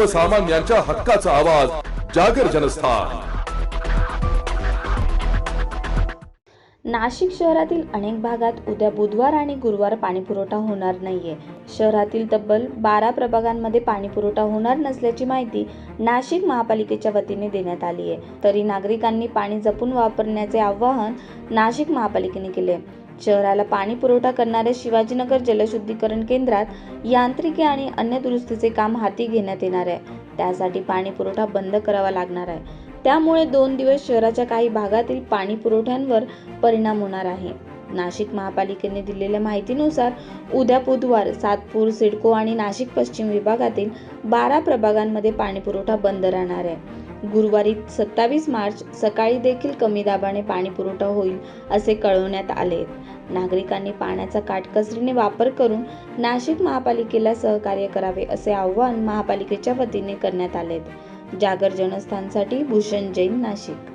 सर्वसामान्यांच्या हक्काचा आवाज जागर जनस्थान. नाशिक शहरातील अनेक भागात उद्या बुधवार आणि गुरुवार पाणीपुरवठा होणार नाहीये. शहरातील तब्बल बारा प्रभागांमध्ये पाणीपुरवठा होणार नसल्याची माहिती नाशिक महापालिकेच्या वतीने देण्यात आली आहे तरी नागरिकांनी पाणी जपून वापरण्याचे आवाहन नाशिक महापालिकेने केले. शहराला पाणी पुरवठा करणाऱ्या शिवाजीनगर जलशुद्धीकरण केंद्रात यांत्रिकी आणि अन्य दुरुस्तीचे काम हाती घेण्यात येणार आहे. त्यासाठी पाणी पुरवठा बंद करावा लागणार आहे. त्यामुळे दोन दिवस शहराच्या काही भागातील पाणी पुरवठ्यांवर परिणाम होणार आहे. नाशिक महापालिकेने दिलेल्या माहितीनुसार उद्या बुधवार सातपूर सिडको आणि नाशिक पश्चिम विभागातील बारा प्रभागांमध्ये पाणीपुरवठा बंद राहणार आहे. गुरुवारी सत्तावीस मार्च सकाळी देखील कमी दाबाने पाणीपुरवठा होईल असे कळवण्यात आले नागरिकांनी पाण्याचा काटकसरीने वापर करून नाशिक महापालिकेला सहकार्य करावे असे आवाहन महापालिकेच्या वतीने करण्यात आले जागर जनस्थानसाठी भूषण जैन नाशिक.